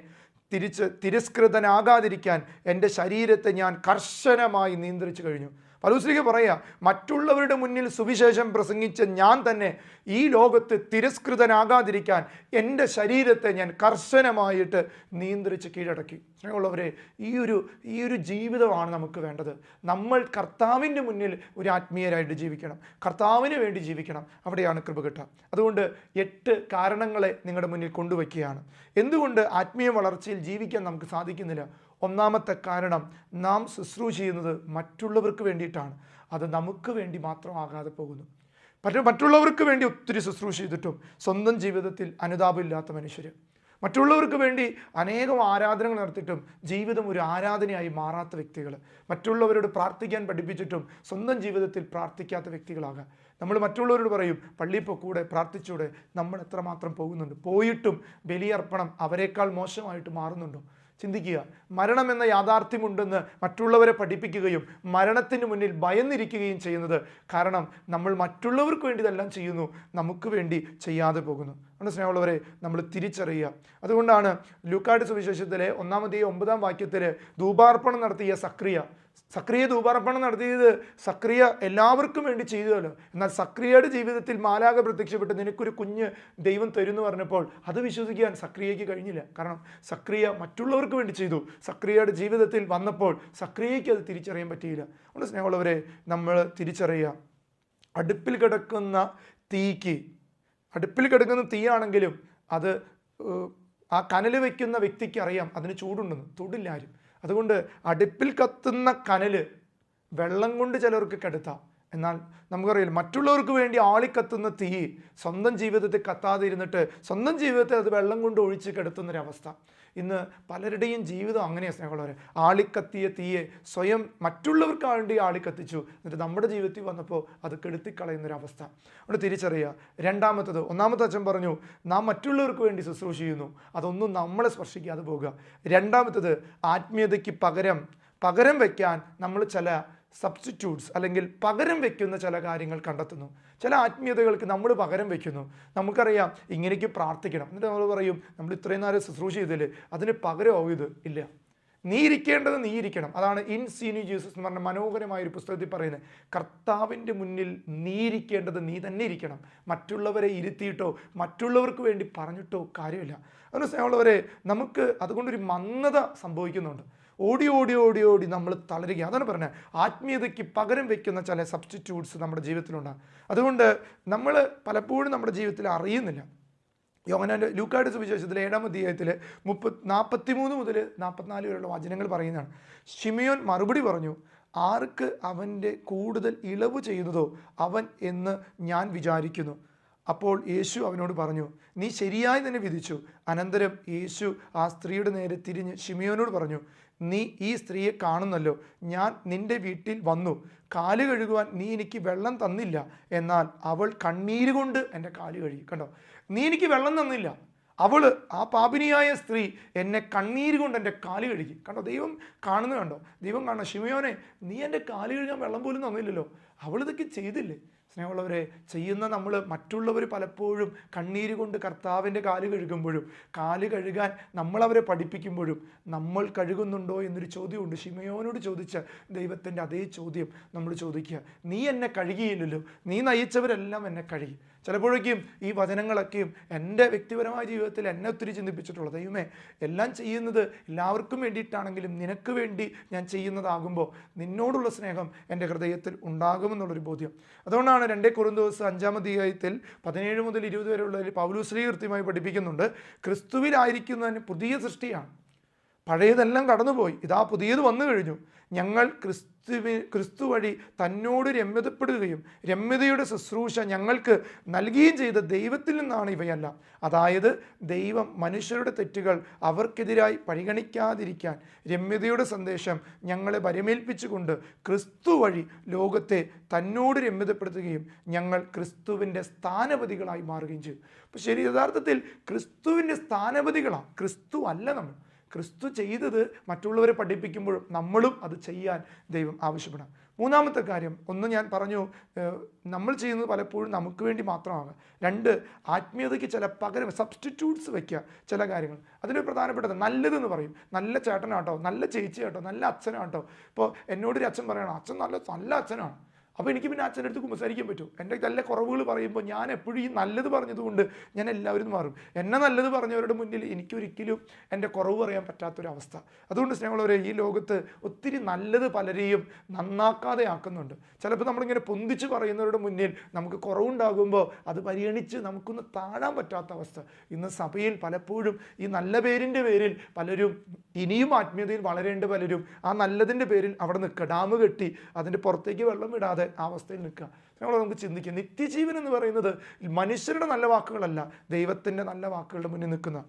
തിരിച്ച് തിരസ്കൃതനാകാതിരിക്കാൻ എന്റെ ശരീരത്തെ ഞാൻ കർശനമായി നിയന്ത്രിച്ചു കഴിഞ്ഞു. പലൂസ്ലിക പറയാ മറ്റുള്ളവരുടെ മുന്നിൽ സുവിശേഷം പ്രസംഗിച്ച ഞാൻ തന്നെ ഈ ലോകത്ത് തിരസ്കൃതനാകാതിരിക്കാൻ എന്റെ ശരീരത്തെ ഞാൻ കർശനമായിട്ട് നിയന്ത്രിച്ച് കീഴടക്കി. സ്നേഹമുള്ളവരെ ഈ ഒരു ഈ ഒരു ജീവിതമാണ് നമുക്ക് വേണ്ടത്. നമ്മൾ കർത്താവിന്റെ മുന്നിൽ ഒരു ആത്മീയരായിട്ട് ജീവിക്കണം. കർത്താവിന് വേണ്ടി ജീവിക്കണം. അവിടെയാണ് കൃപ കിട്ടുക. അതുകൊണ്ട് എട്ട് കാരണങ്ങളെ നിങ്ങളുടെ മുന്നിൽ കൊണ്ടുവയ്ക്കുകയാണ്. എന്തുകൊണ്ട് ആത്മീയ വളർച്ചയിൽ ജീവിക്കാൻ നമുക്ക് സാധിക്കുന്നില്ല? ഒന്നാമത്തെ കാരണം നാം ശുശ്രൂഷ ചെയ്യുന്നത് മറ്റുള്ളവർക്ക് വേണ്ടിയിട്ടാണ്. അത് നമുക്ക് വേണ്ടി മാത്രമാകാതെ പോകുന്നു. പക്ഷേ മറ്റുള്ളവർക്ക് വേണ്ടി ഒത്തിരി ശുശ്രൂഷ ചെയ്തിട്ടും സ്വന്തം ജീവിതത്തിൽ അനുതാപമില്ലാത്ത മനുഷ്യർ മറ്റുള്ളവർക്ക് വേണ്ടി അനേകം ആരാധനകൾ നടത്തിയിട്ടും ജീവിതം ഒരു ആരാധനയായി മാറാത്ത വ്യക്തികൾ മറ്റുള്ളവരോട് പ്രാർത്ഥിക്കാൻ പഠിപ്പിച്ചിട്ടും സ്വന്തം ജീവിതത്തിൽ പ്രാർത്ഥിക്കാത്ത വ്യക്തികളാകാം. നമ്മൾ മറ്റുള്ളവരോട് പറയും പള്ളിയിൽ പൊക്കൂടെ പ്രാർത്ഥിച്ചൂടെ നമ്മൾ എത്രമാത്രം പോകുന്നുണ്ട്? പോയിട്ടും ബലിയർപ്പണം അവരെക്കാൾ മോശമായിട്ട് മാറുന്നുണ്ടോ? ചിന്തിക്കുക. മരണം എന്ന യാഥാർത്ഥ്യമുണ്ടെന്ന് മറ്റുള്ളവരെ പഠിപ്പിക്കുകയും മരണത്തിന് മുന്നിൽ ഭയന്നിരിക്കുകയും ചെയ്യുന്നത് കാരണം നമ്മൾ മറ്റുള്ളവർക്ക് വേണ്ടി ഇതെല്ലാം ചെയ്യുന്നു. നമുക്ക് വേണ്ടി ചെയ്യാതെ പോകുന്നു. അതുകൊണ്ട് സ്നേഹമുള്ളവരെ നമ്മൾ തിരിച്ചറിയുക. അതുകൊണ്ടാണ് ലൂക്കാട്ട് സുവിശേഷത്തിലെ ഒന്നാമതേ ഒമ്പതാം വാക്യത്തിൽ ധൂപാർപ്പണം നടത്തിയ സക്രിയ. സക്രിയ ധൂപാർപ്പണം നടത്തിയത് സക്രിയ എല്ലാവർക്കും വേണ്ടി ചെയ്തതല്ലോ. എന്നാൽ സക്രിയയുടെ ജീവിതത്തിൽ മാലാക പ്രത്യക്ഷപ്പെട്ട് നിനക്കൊരു കുഞ്ഞ് ദൈവം തരുന്നു പറഞ്ഞപ്പോൾ അത് വിശ്വസിക്കാൻ സക്രിയയ്ക്ക് കഴിഞ്ഞില്ല. കാരണം സക്രിയ മറ്റുള്ളവർക്ക് വേണ്ടി ചെയ്തു. സക്രിയയുടെ ജീവിതത്തിൽ വന്നപ്പോൾ സക്രിയയ്ക്ക് അത് തിരിച്ചറിയാൻ പറ്റിയില്ല. അതുകൊണ്ട് സ്നേഹമുള്ളവരെ നമ്മൾ തിരിച്ചറിയുക. അടുപ്പിൽ കിടക്കുന്ന തീക്ക് അടുപ്പിൽ കിടക്കുന്ന തീയാണെങ്കിലും അത് ആ കനൽ വയ്ക്കുന്ന വ്യക്തിക്ക് അറിയാം. അതിന് ചൂടുണ്ടെന്ന്. തൊടില്ല ആരും. അതുകൊണ്ട് അടുപ്പിൽ കത്തുന്ന കനൽ വെള്ളം കൊണ്ട് ചിലർക്ക് കെടുത്താം. എന്നാൽ നമുക്കറിയില്ല മറ്റുള്ളവർക്ക് വേണ്ടി ആളിക്കത്തുന്ന തീ സ്വന്തം ജീവിതത്തിൽ കത്താതിരുന്നിട്ട് സ്വന്തം ജീവിതത്തെ അത് വെള്ളം കൊണ്ട് ഒഴിച്ച് കെടുത്തുന്നൊരവസ്ഥ. ഇന്ന് പലരുടെയും ജീവിതം അങ്ങനെയാണ് സ്നേഹമുള്ളവരെ. ആളിക്കത്തിയ തീയെ സ്വയം മറ്റുള്ളവർക്ക് വേണ്ടി ആളിക്കത്തിച്ചു. എന്നിട്ട് നമ്മുടെ ജീവിതത്തിൽ വന്നപ്പോൾ അത് കെടുത്തിക്കളയുന്നൊരവസ്ഥ അവിടെ തിരിച്ചറിയുക രണ്ടാമത്തത് ഒന്നാമത്തെ അച്ഛൻ പറഞ്ഞു നാം മറ്റുള്ളവർക്ക് വേണ്ടി ശുശ്രൂഷ ചെയ്യുന്നു. അതൊന്നും നമ്മളെ സ്പർശിക്കാതെ പോകുക രണ്ടാമത്തത് ആത്മീയതയ്ക്ക് പകരം പകരം വയ്ക്കാൻ നമ്മൾ ചില സബ്സ്റ്റിറ്റ്യൂട്ട്സ് അല്ലെങ്കിൽ പകരം വയ്ക്കുന്ന ചില കാര്യങ്ങൾ കണ്ടെത്തുന്നു. ചില ആത്മീയതകൾക്ക് നമ്മൾ പകരം വയ്ക്കുന്നു നമുക്കറിയാം ഇങ്ങനെയൊക്കെ പ്രാർത്ഥിക്കണം. എന്നിട്ട് നമ്മൾ പറയും നമ്മൾ ഇത്രയും നേരം ശുശ്രൂഷ ചെയ്തില്ലേ അതിന് പകരമാവും ഇത്? ഇല്ല. നീ ഇരിക്കേണ്ടത് നീ ഇരിക്കണം. അതാണ് ഇൻ സീനി ജീസസ് എന്ന് പറഞ്ഞ മനോഹരമായ ഒരു പുസ്തകത്തിൽ പറയുന്നത്. കർത്താവിന്റെ മുന്നിൽ നീ ഇരിക്കേണ്ടത് നീ തന്നെ ഇരിക്കണം. മറ്റുള്ളവരെ ഇരുത്തിയിട്ടോ മറ്റുള്ളവർക്ക് വേണ്ടി പറഞ്ഞിട്ടോ കാര്യമില്ല. അതുകൊണ്ട് സ്നേഹമുള്ളവരെ നമുക്ക് അതുകൊണ്ടൊരു മന്ദത സംഭവിക്കുന്നുണ്ട്. ഓടി ഓടി ഓടി ഓടി നമ്മൾ തളരുക അതാണ് പറഞ്ഞത്. ആത്മീയതയ്ക്ക് പകരം വയ്ക്കുന്ന ചില സബ്സ്റ്റിറ്റ്യൂട്ട്സ് നമ്മുടെ ജീവിതത്തിലുണ്ടാകും അതുകൊണ്ട് നമ്മൾ പലപ്പോഴും നമ്മുടെ ജീവിതത്തിൽ അറിയുന്നില്ല. യോഹനാന്റെ ലൂക്കായുടെ സുവിശേഷത്തിലെ ഏഴാം അധ്യായത്തിൽ മുപ്പത് നാൽപ്പത്തി മൂന്ന് മുതൽ നാൽപ്പത്തിനാല് വരെയുള്ള വചനങ്ങൾ പറയുന്നതാണ്. ഷിമിയോൻ മറുപടി പറഞ്ഞു ആർക്ക് അവന്റെ കൂടുതൽ ഇളവ് ചെയ്യുന്നതോ അവൻ എന്ന് ഞാൻ വിചാരിക്കുന്നു. അപ്പോൾ യേശു അവനോട് പറഞ്ഞു നീ ശരിയായി തന്നെ വിധിച്ചു. അനന്തരം യേശു ആ സ്ത്രീയുടെ നേരെ തിരിഞ്ഞ് ഷിമിയോനോട് പറഞ്ഞു നീ ഈ സ്ത്രീയെ കാണുന്നല്ലോ. ഞാൻ നിന്റെ വീട്ടിൽ വന്നു. കാൽ കഴുകുവാൻ നീ എനിക്ക് വെള്ളം തന്നില്ല. എന്നാൽ അവൾ കണ്ണീര് കൊണ്ട് എന്റെ കാൽ കഴുകി. കണ്ടോ? നീ എനിക്ക് വെള്ളം തന്നില്ല. അവൾ ആ പാപിനിയായ സ്ത്രീ എന്നെ കണ്ണീര് കൊണ്ട് എന്റെ കാൽ കഴുകി. കണ്ടോ? ദൈവം കാണുന്നു കണ്ടോ? ദൈവം കാണണം ശിവയോനെ നീ എന്റെ കാൽ കഴുകാൻ വെള്ളം പോലും തന്നില്ലല്ലോ. അവൾ ഇതൊക്കെ ചെയ്തില്ലേ? സ്നേഹമുള്ളവരെ ചെയ്യുന്ന നമ്മൾ മറ്റുള്ളവർ പലപ്പോഴും കണ്ണീര് കൊണ്ട് കർത്താവിന്റെ കാൽ കഴുകുമ്പോഴും കാൽ കഴുകാൻ നമ്മളവരെ പഠിപ്പിക്കുമ്പോഴും നമ്മൾ കഴുകുന്നുണ്ടോ എന്നൊരു ചോദ്യമുണ്ട്. ഷിമയോനോട് ചോദിച്ച ദൈവത്തിന്റെ അതേ ചോദ്യം നമ്മൾ ചോദിക്കുക. നീ എന്നെ കഴുകിയില്ലല്ലോ. നീ നയിച്ചവരെല്ലാം എന്നെ കഴുകി. ചിലപ്പോഴേക്കും ഈ വചനങ്ങളൊക്കെയും എന്റെ വ്യക്തിപരമായ ജീവിതത്തിൽ എന്നെ ഒത്തിരി ചിന്തിപ്പിച്ചിട്ടുള്ളത് ദൈവമേ എല്ലാം ചെയ്യുന്നത് എല്ലാവർക്കും വേണ്ടിയിട്ടാണെങ്കിലും നിനക്ക് വേണ്ടി ഞാൻ ചെയ്യുന്നതാകുമ്പോൾ നിന്നോടുള്ള സ്നേഹം എന്റെ ഹൃദയത്തിൽ ഉണ്ടാകുമെന്നുള്ളൊരു ബോധ്യം. അതുകൊണ്ടാണ് രണ്ടേ കുറുന്തോസ് അഞ്ചാം അധ്യായത്തിൽ പതിനേഴ് മുതൽ ഇരുപത് വരെയുള്ളതിൽ പൗലുശ്രീ കൃത്യമായി പഠിപ്പിക്കുന്നുണ്ട്. ക്രിസ്തുവിലായിരിക്കുന്നതിന് പുതിയ സൃഷ്ടിയാണ്. പഴയതെല്ലാം കടന്നുപോയി. ഇതാ പുതിയത് വന്നു കഴിഞ്ഞു. ഞങ്ങൾ ക്രിസ്തുവി ക്രിസ്തു വഴി തന്നോട് രമ്യതപ്പെടുകയും രമ്യതയുടെ ശുശ്രൂഷ ഞങ്ങൾക്ക് നൽകുകയും ചെയ്ത ദൈവത്തിൽ നിന്നാണ് ഇവയെല്ലാം. അതായത് ദൈവം മനുഷ്യരുടെ തെറ്റുകൾ അവർക്കെതിരായി പരിഗണിക്കാതിരിക്കാൻ രമ്യതയുടെ സന്ദേശം ഞങ്ങളെ പരിമേൽപ്പിച്ചുകൊണ്ട് ക്രിസ്തു വഴി ലോകത്തെ തന്നോട് രമ്യതപ്പെടുത്തുകയും ഞങ്ങൾ ക്രിസ്തുവിന്റെ സ്ഥാനപതികളായി മാറുകയും ചെയ്തു. അപ്പോൾ ശരി യഥാർത്ഥത്തിൽ ക്രിസ്തുവിന്റെ സ്ഥാനപതികളാണ് ക്രിസ്തു അല്ല നമ്മൾ. ക്രിസ്തു ചെയ്തത് മറ്റുള്ളവരെ പഠിപ്പിക്കുമ്പോഴും നമ്മളും അത് ചെയ്യാൻ ദൈവം ആവശ്യപ്പെടാം മൂന്നാമത്തെ കാര്യം ഒന്ന് ഞാൻ പറഞ്ഞു നമ്മൾ ചെയ്യുന്നത് പലപ്പോഴും നമുക്ക് വേണ്ടി മാത്രമാണ്. രണ്ട് ആത്മീയതയ്ക്ക് ചില പകരം സബ്സ്റ്റിറ്റ്യൂട്ട്സ് വയ്ക്കുക ചില കാര്യങ്ങൾ. അതിന് പ്രധാനപ്പെട്ടത് നല്ലതെന്ന് പറയും. നല്ല ചേട്ടനാട്ടോ നല്ല ചേച്ചിയാട്ടോ നല്ല അച്ഛനാട്ടോ. ഇപ്പോൾ എന്നോടൊരു അച്ഛൻ പറയണം അച്ഛൻ നല്ല നല്ല അച്ഛനാണ്. അപ്പോൾ എനിക്ക് പിന്നെ അച്ഛന്റെ അടുത്ത് കുമ്പസാരിക്കാൻ പറ്റും എന്റെ നല്ല കുറവുകൾ പറയുമ്പോൾ ഞാൻ എപ്പോഴും ഈ നല്ലത് പറഞ്ഞതുകൊണ്ട് ഞാൻ എല്ലാവരും മാറും. എന്നെ നല്ലത് പറഞ്ഞവരുടെ മുന്നിൽ എനിക്കൊരിക്കലും എന്റെ കുറവ് പറയാൻ പറ്റാത്തൊരവസ്ഥ. അതുകൊണ്ട് സ്നേഹമുള്ളവരെ ഈ ലോകത്ത് ഒത്തിരി നല്ലത് പലരെയും നന്നാക്കാതെ ആക്കുന്നുണ്ട്. ചിലപ്പോൾ നമ്മളിങ്ങനെ പൊന്തിച്ച് പറയുന്നവരുടെ മുന്നിൽ നമുക്ക് കുറവുണ്ടാകുമ്പോൾ അത് പരിഗണിച്ച് നമുക്കൊന്ന് താഴാൻ പറ്റാത്ത അവസ്ഥ. ഇന്ന് സഭയിൽ പലപ്പോഴും ഈ നല്ല പേരിന്റെ പേരിൽ പലരും ഇനിയും ആത്മീയതയിൽ വളരേണ്ട പലരും ആ നല്ലതിന്റെ പേരിൽ അവിടെ നിൽക്കുക ഡാം കെട്ടി അതിന്റെ പുറത്തേക്ക് വെള്ളം വിടാതെ അവസ്ഥയിൽ നിൽക്കുക. നമ്മൾ നമുക്ക് ചിന്തിക്കുക. നിത്യജീവൻ എന്ന് പറയുന്നത് മനുഷ്യരുടെ നല്ല വാക്കുകളല്ല ദൈവത്തിന്റെ നല്ല വാക്കുകളുടെ മുന്നിൽ നിൽക്കുന്ന.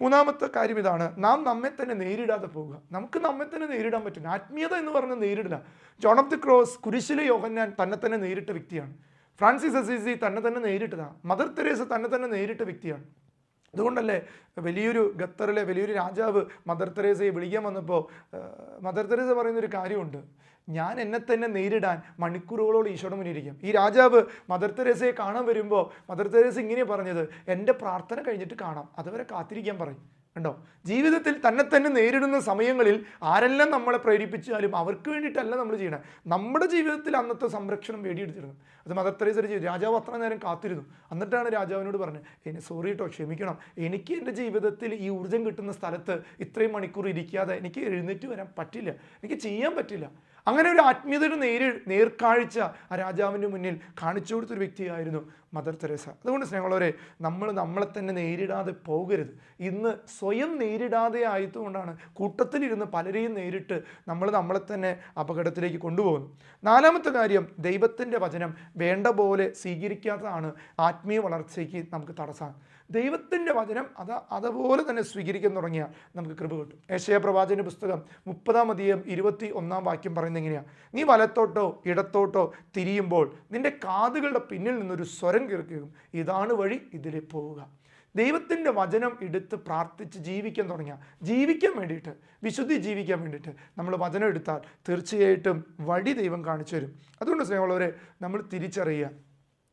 മൂന്നാമത്തെ കാര്യം ഇതാണ് നാം നമ്മെ തന്നെ നേരിടാതെ പോവുക നമുക്ക് നമ്മെ തന്നെ നേരിടാൻ പറ്റും ആത്മീയത എന്ന് പറഞ്ഞാൽ നേരിടില്ല. ജോൺ ഓഫ് ദി ക്രോസ് കുരിശിലെ യോഹന്നാൻ തന്നെ തന്നെ നേരിട്ട വ്യക്തിയാണ്. ഫ്രാൻസിസ് അസീസി തന്നെ തന്നെ നേരിട്ടതാണ് മദർ തെരേസ തന്നെ തന്നെ നേരിട്ട വ്യക്തിയാണ്. അതുകൊണ്ടല്ലേ വലിയൊരു ഖത്തറിലെ വലിയൊരു രാജാവ് മദർ തെരേസയെ വിളിക്കാൻ വന്നപ്പോൾ മദർ തെരേസ പറയുന്നൊരു കാര്യമുണ്ട്. ഞാൻ എന്നെ തന്നെ നേരിടാൻ മണിക്കൂറുകളോളം ഈശോയുടെ മുന്നിരിക്കും ഈ രാജാവ് മദർ തെരേസയെ കാണാൻ വരുമ്പോൾ മദർ തെരേസ ഇങ്ങനെ പറഞ്ഞത് എന്റെ പ്രാർത്ഥന കഴിഞ്ഞിട്ട് കാണാം അതുവരെ കാത്തിരിക്കാൻ പറയും. ഉണ്ടോ ജീവിതത്തിൽ തന്നെ തന്നെ നേരിടുന്ന സമയങ്ങളിൽ ആരെല്ലാം നമ്മളെ പ്രേരിപ്പിച്ചാലും അവർക്ക് വേണ്ടിയിട്ടല്ല നമ്മൾ ചെയ്യണം. നമ്മുടെ ജീവിതത്തിൽ അന്നത്തെ സംരക്ഷണം വേടിയെടുത്തിരുന്നു. അത് മദർ തെരേസ ചെയ്തു. രാജാവ് അത്ര നേരം കാത്തിരുന്നു. എന്നിട്ടാണ് രാജാവിനോട് പറഞ്ഞത് എന്നെ സോറി കേട്ടോ ക്ഷമിക്കണം. എനിക്ക് എന്റെ ജീവിതത്തിൽ ഈ ഊർജം കിട്ടുന്ന സ്ഥലത്ത് ഇത്രയും മണിക്കൂർ ഇരിക്കാതെ എനിക്ക് എഴുന്നേറ്റ് വരാൻ പറ്റില്ല. എനിക്ക് ചെയ്യാൻ പറ്റില്ല. അങ്ങനെ ഒരു ആത്മീയതയുടെ നേരി നേർക്കാഴ്ച ആ രാജാവിന്റെ മുന്നിൽ കാണിച്ചു കൊടുത്തൊരു വ്യക്തിയായിരുന്നു മദർ തെരേസ. അതുകൊണ്ട് സ്നേഹമുള്ളവരെ നമ്മൾ നമ്മളെ തന്നെ നേരിടാതെ പോകരുത്. ഇന്ന് സ്വയം നേരിടാതെ ആയതുകൊണ്ടാണ് കൂട്ടത്തിലിരുന്ന് പലരെയും നേരിട്ട് നമ്മൾ നമ്മളെ തന്നെ അപകടത്തിലേക്ക് കൊണ്ടുപോകുന്നു നാലാമത്തെ കാര്യം ദൈവത്തിന്റെ വചനം വേണ്ട പോലെ സ്വീകരിക്കാത്തതാണ് ആത്മീയ വളർച്ചയ്ക്ക് നമുക്ക് തടസ്സം. ദൈവത്തിന്റെ വചനം അത് അതുപോലെ തന്നെ സ്വീകരിക്കാൻ തുടങ്ങിയാൽ നമുക്ക് കൃപ കിട്ടും. ഏഷ്യ പ്രവാചന പുസ്തകം മുപ്പതാം അധികം ഇരുപത്തി ഒന്നാം വാക്യം പറയുന്നത് എങ്ങനെയാണ് നീ വലത്തോട്ടോ ഇടത്തോട്ടോ തിരിയുമ്പോൾ നിന്റെ കാതുകളുടെ പിന്നിൽ നിന്നൊരു സ്വരം കേൾക്കുകയും ഇതാണ് വഴി ഇതിലെ പോവുക. ദൈവത്തിന്റെ വചനം എടുത്ത് പ്രാർത്ഥിച്ച് ജീവിക്കാൻ തുടങ്ങിയാൽ ജീവിക്കാൻ വേണ്ടിയിട്ട് വിശുദ്ധി ജീവിക്കാൻ വേണ്ടിയിട്ട് നമ്മൾ വചനം എടുത്താൽ തീർച്ചയായിട്ടും വഴി ദൈവം കാണിച്ചു തരും. അതുകൊണ്ട് സ്നേഹമുള്ളവരെ നമ്മൾ തിരിച്ചറിയുക.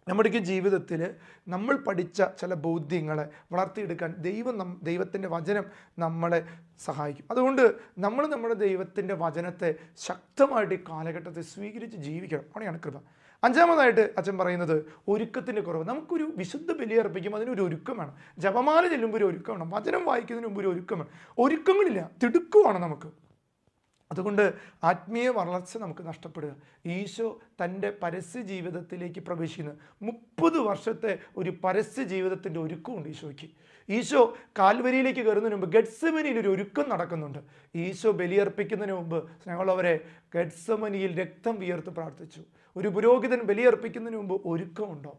നമ്മുടെയൊക്കെ ജീവിതത്തിൽ നമ്മൾ പഠിച്ച ചില ബോധ്യങ്ങളെ വളർത്തിയെടുക്കാൻ ദൈവം നം ദൈവത്തിന്റെ വചനം നമ്മളെ സഹായിക്കും. അതുകൊണ്ട് നമ്മൾ നമ്മുടെ ദൈവത്തിന്റെ വചനത്തെ ശക്തമായിട്ട് ഈ കാലഘട്ടത്തെ സ്വീകരിച്ച് ജീവിക്കണം. അവിടെയാണ് കൃപ. അഞ്ചാമതായിട്ട് അച്ഛൻ പറയുന്നത് ഒരുക്കത്തിന്റെ കുറവ്. നമുക്കൊരു വിശുദ്ധ ബലിയർപ്പിക്കും അതിനൊരു ഒരുക്കം വേണം. ജപമാല ചെല്ലുമ്പോൾ ഒരു ഒരുക്കം വേണം. വചനം വായിക്കുന്നതിന് മുമ്പ് ഒരു ഒരുക്കം വേണം. ഒരുക്കങ്ങളില്ല. തിടുക്കുവാണ് നമുക്ക്. അതുകൊണ്ട് ആത്മീയ വളർച്ച നമുക്ക് നഷ്ടപ്പെടുക. ഈശോ തന്റെ പരസ്യ ജീവിതത്തിലേക്ക് പ്രവേശിക്കുന്നത് മുപ്പത് വർഷത്തെ ഒരു പരസ്യ ജീവിതത്തിന്റെ ഒരുക്കമുണ്ട് ഈശോയ്ക്ക്. ഈശോ കാൽവരിയിലേക്ക് കയറുന്നതിന് മുമ്പ് ഗഡ്സമനിയിൽ ഒരു ഒരുക്കം നടക്കുന്നുണ്ട്. ഈശോ ബലിയർപ്പിക്കുന്നതിന് മുമ്പ് സ്നേഹമുള്ളവരെ ഗഡ്സമനിയിൽ രക്തം വിയർത്ത് പ്രാർത്ഥിച്ചു. ഒരു പുരോഹിതൻ ബലിയർപ്പിക്കുന്നതിന് മുമ്പ് ഒരുക്കമുണ്ടോ?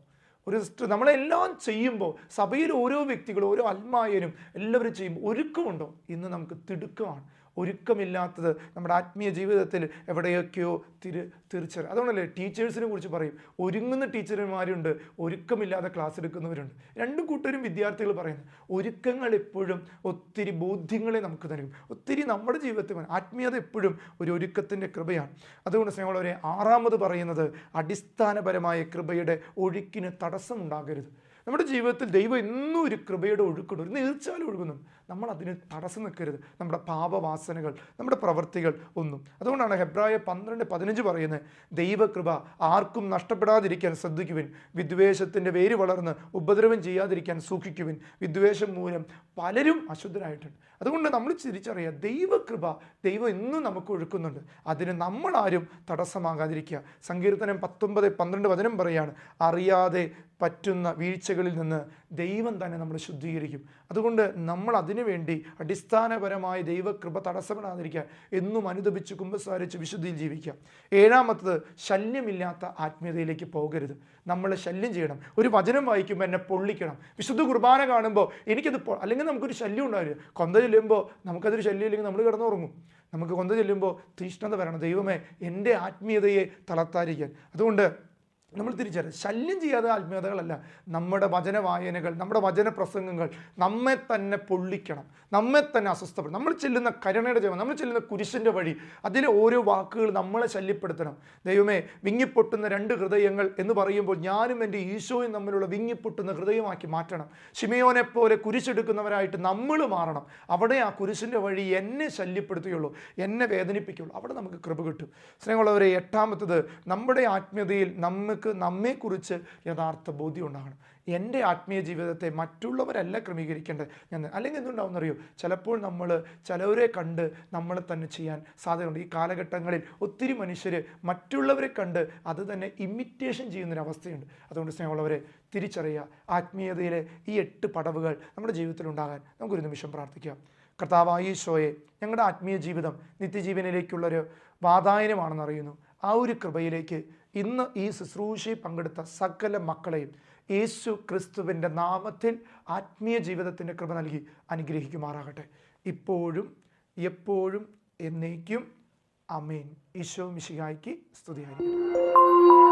ഒരു നമ്മളെല്ലാം ചെയ്യുമ്പോൾ സഭയിൽ ഓരോ വ്യക്തികളും ഓരോ അൽമായനും എല്ലാവരും ചെയ്യുമ്പോൾ ഒരുക്കമുണ്ടോ? ഇന്ന് നമുക്ക് തിടുക്കമാണ്. ഒരുക്കമില്ലാത്തത് നമ്മുടെ ആത്മീയ ജീവിതത്തിൽ എവിടെയൊക്കെയോ തിരി തിരിച്ചറി അതുകൊണ്ടല്ലേ ടീച്ചേഴ്സിനെ കുറിച്ച് പറയും. ഒരുങ്ങുന്ന ടീച്ചർമാരുണ്ട് ഒരുക്കമില്ലാതെ ക്ലാസ് എടുക്കുന്നവരുണ്ട്. രണ്ടും കൂട്ടരും വിദ്യാർത്ഥികൾ പറയുന്നു. ഒരുക്കങ്ങൾ എപ്പോഴും ഒത്തിരി ബോധ്യങ്ങളെ നമുക്ക് തരും ഒത്തിരി നമ്മുടെ ജീവിതത്തിൽ ആത്മീയത എപ്പോഴും ഒരു ഒരുക്കത്തിന്റെ കൃപയാണ്. അതുകൊണ്ട് സ്നേഹമുള്ളവരെ ആറാമത് പറയുന്നത് അടിസ്ഥാനപരമായ കൃപയുടെ ഒഴുക്കിന് തടസ്സമുണ്ടാകരുത്. നമ്മുടെ ജീവിതത്തിൽ ദൈവം എന്നും ഒരു കൃപയുടെ ഒഴുക്കുണ്ട് ഒരു നീർച്ചാൽ ഒഴുകുന്നു. നമ്മൾ അതിന് തടസ്സം നിൽക്കരുത്. നമ്മുടെ പാപവാസനകൾ നമ്മുടെ പ്രവൃത്തികൾ ഒന്നും. അതുകൊണ്ടാണ് ഹെബ്രായ പന്ത്രണ്ട് പതിനഞ്ച് പറയുന്നത് ദൈവകൃപ ആർക്കും നഷ്ടപ്പെടാതിരിക്കാൻ ശ്രദ്ധിക്കുവിൻ. വിദ്വേഷത്തിന്റെ വേര് വളർന്ന് ഉപദ്രവം ചെയ്യാതിരിക്കാൻ സൂക്ഷിക്കുവിൻ. വിദ്വേഷം മൂലം പലരും അശുദ്ധരായിട്ടുണ്ട്. അതുകൊണ്ട് നമ്മൾ തിരിച്ചറിയുക ദൈവകൃപ ദൈവം ഇന്നും നമുക്ക് ഒഴുക്കുന്നുണ്ട് അതിന് നമ്മളാരും തടസ്സമാകാതിരിക്കുക. സങ്കീർത്തനം പത്തൊമ്പത് പന്ത്രണ്ട് വചനം പറയാണ് അറിയാതെ പറ്റുന്ന വീഴ്ചകളിൽ നിന്ന് ദൈവം തന്നെ നമ്മൾ ശുദ്ധീകരിക്കും. അതുകൊണ്ട് നമ്മൾ അതിനു വേണ്ടി അടിസ്ഥാനപരമായ ദൈവകൃപ തടസ്സപ്പെടാതിരിക്കാൻ എന്നും അനുദപിച്ച് കുമ്പസാരിച്ച് വിശുദ്ധിയിൽ ജീവിക്കാം. ഏഴാമത്തത് ശല്യമില്ലാത്ത ആത്മീയതയിലേക്ക് പോകരുത്. നമ്മൾ ശല്യം ചെയ്യണം. ഒരു വചനം വായിക്കുമ്പോൾ എന്നെ പൊള്ളിക്കണം. വിശുദ്ധ കുർബാന കാണുമ്പോൾ എനിക്കത് അല്ലെങ്കിൽ നമുക്കൊരു ശല്യം ഉണ്ടാവില്ല കൊന്ത ചെല്ലുമ്പോൾ നമുക്കതൊരു ശല്യം ഇല്ലെങ്കിൽ നമ്മൾ കിടന്നുറങ്ങും. നമുക്ക് കൊന്ത ചെല്ലുമ്പോൾ തീഷ്ണത വരണം. ദൈവമേ എന്റെ ആത്മീയതയെ തളർത്താതിരിക്കാൻ. അതുകൊണ്ട് നമ്മൾ തിരിച്ചറിയാം. ശല്യം ചെയ്യാതെ ആത്മീയതകളല്ല. നമ്മുടെ വചന വായനകൾ നമ്മുടെ വചന പ്രസംഗങ്ങൾ നമ്മെ തന്നെ പൊള്ളിക്കണം. നമ്മെ തന്നെ അസ്വസ്ഥപ്പെടും. നമ്മൾ ചെല്ലുന്ന കരുണയുടെ ജപം നമ്മൾ ചെല്ലുന്ന കുരിശിന്റെ വഴി അതിലെ ഓരോ വാക്കുകൾ നമ്മളെ ശല്യപ്പെടുത്തണം. ദൈവമേ വിങ്ങിപ്പൊട്ടുന്ന രണ്ട് ഹൃദയങ്ങൾ എന്ന് പറയുമ്പോൾ ഞാനും എന്റെ ഈശോയും തമ്മിലുള്ള വിങ്ങിപ്പൊട്ടുന്ന ഹൃദയമാക്കി മാറ്റണം. ഷിമയോനെ പോലെ കുരിശെടുക്കുന്നവരായിട്ട് നമ്മൾ മാറണം. അവിടെ ആ കുരിശിന്റെ വഴി എന്നെ ശല്യപ്പെടുത്തുകയുള്ളൂ. എന്നെ വേദനിപ്പിക്കുകയുള്ളൂ. അവിടെ നമുക്ക് കൃപ കിട്ടും. സ്നേഹമുള്ളവരെ എട്ടാമത്തത് നമ്മുടെ ആത്മീയതയിൽ നമുക്ക് നമ്മെക്കുറിച്ച് യഥാർത്ഥ ബോധ്യം ഉണ്ടാകണം. എന്റെ ആത്മീയ ജീവിതത്തെ മറ്റുള്ളവരല്ല ക്രമീകരിക്കേണ്ടത് ഞാൻ അല്ലെങ്കിൽ എന്തുണ്ടാവും അറിയോ? ചിലപ്പോൾ നമ്മൾ ചിലവരെ കണ്ട് നമ്മളെ തന്നെ ചെയ്യാൻ സാധ്യതയുണ്ട്. ഈ കാലഘട്ടങ്ങളിൽ ഒത്തിരി മനുഷ്യർ മറ്റുള്ളവരെ കണ്ട് അത് തന്നെ ഇമിറ്റേഷൻ ചെയ്യുന്നൊരവസ്ഥയുണ്ട്. അതുകൊണ്ട് സ്നേഹമുള്ളവരെ തിരിച്ചറിയുക. ആത്മീയതയിലെ ഈ എട്ട് പടവുകൾ നമ്മുടെ ജീവിതത്തിൽ ഉണ്ടാകാൻ നമുക്കൊരു നിമിഷം പ്രാർത്ഥിക്കാം. കർത്താവായ ഈശോയെ ഞങ്ങളുടെ ആത്മീയ ജീവിതം നിത്യജീവനിലേക്കുള്ളൊരു വാതായനമാണെന്നറിയുന്നു ആ ഒരു കൃപയിലേക്ക് ഇന്ന് ഈ ശുശ്രൂഷയിൽ പങ്കെടുത്ത സകല മക്കളെയും യേശു ക്രിസ്തുവിന്റെ നാമത്തിൽ ആത്മീയ ജീവിതത്തിന്റെ കൃപ നൽകി അനുഗ്രഹിക്കുമാറാകട്ടെ. ഇപ്പോഴും എപ്പോഴും എന്നേക്കും. അമേൻ ഈശോ മിശിഹായ്ക്ക് സ്തുതിയായിരിക്കും